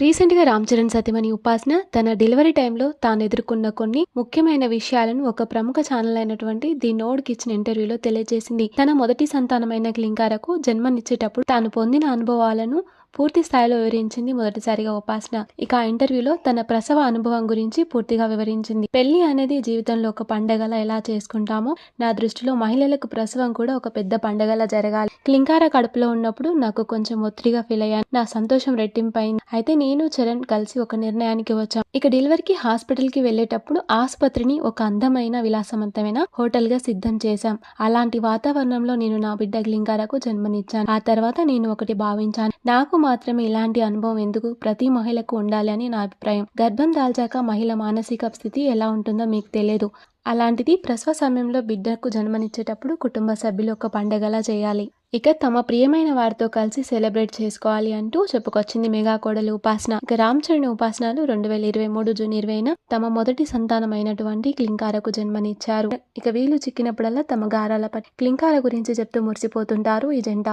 రీసెంట్గా రామ్ చరణ్ సతీమణి ఉపాసన తన డెలివరీ టైంలో తాను ఎదుర్కొన్న కొన్ని ముఖ్యమైన విషయాలను ఒక ప్రముఖ ఛానల్ అయినటువంటి ది నోడ్కి ఇచ్చిన ఇంటర్వ్యూలో తెలియజేసింది. తన మొదటి సంతానమైన క్లింకారకు జన్మనిచ్చేటప్పుడు తాను పొందిన అనుభవాలను పూర్తి స్థాయిలో వివరించింది మొదటిసారిగా ఉపాసన. ఇక ఆ ఇంటర్వ్యూలో తన ప్రసవ అనుభవం గురించి పూర్తిగా వివరించింది. పెళ్ళి అనేది జీవితంలో ఒక పండగలా ఎలా చేసుకుంటామో నా దృష్టిలో మహిళలకు ప్రసవం కూడా ఒక పెద్ద పండగలా జరగాలి. క్లింకార కడుపులో ఉన్నప్పుడు నాకు కొంచెం ఒత్తిడిగా ఫీల్ అయ్యాను. నా సంతోషం రెట్టింపైంది. అయితే నేను చరణ్ కలిసి ఒక నిర్ణయానికి వచ్చాం. ఇక డెలివరీకి హాస్పిటల్కి వెళ్ళేటప్పుడు ఆసుపత్రిని ఒక అందమైన విలాసవంతమైన హోటల్గా సిద్ధం చేశాం. అలాంటి వాతావరణంలో నేను నా బిడ్డ క్లింకారకు జన్మనిచ్చాను. ఆ తర్వాత నేను ఒకటి భావించాను. నాకు మాత్రమే ఇలాంటి అనుభవం ఎందుకు ప్రతి మహిళకు ఉండాలి అని నా అభిప్రాయం. గర్భం దాల్చాక మహిళ మానసిక స్థితి ఎలా ఉంటుందో మీకు తెలియదు. అలాంటిది ప్రసవ సమయంలో బిడ్డకు జన్మనిచ్చేటప్పుడు కుటుంబ సభ్యులు ఒక పండగలా చేయాలి. ఇక తమ ప్రియమైన వారితో కలిసి సెలబ్రేట్ చేసుకోవాలి అంటూ చెప్పుకొచ్చింది మెగా కోడలు ఉపాసన. ఇక రామ్ చరణ్ ఉపాసనలు రెండు వేల ఇరవై మూడు జూన్ ఇరవైన తమ మొదటి సంతానమైనటువంటి క్లింకారకు జన్మనిచ్చారు. ఇక వీలు చిక్కినప్పుడల్లా తమ గారాల పని క్లింకార గురించి చెప్తూ మురిసిపోతుంటారు ఈ జంట.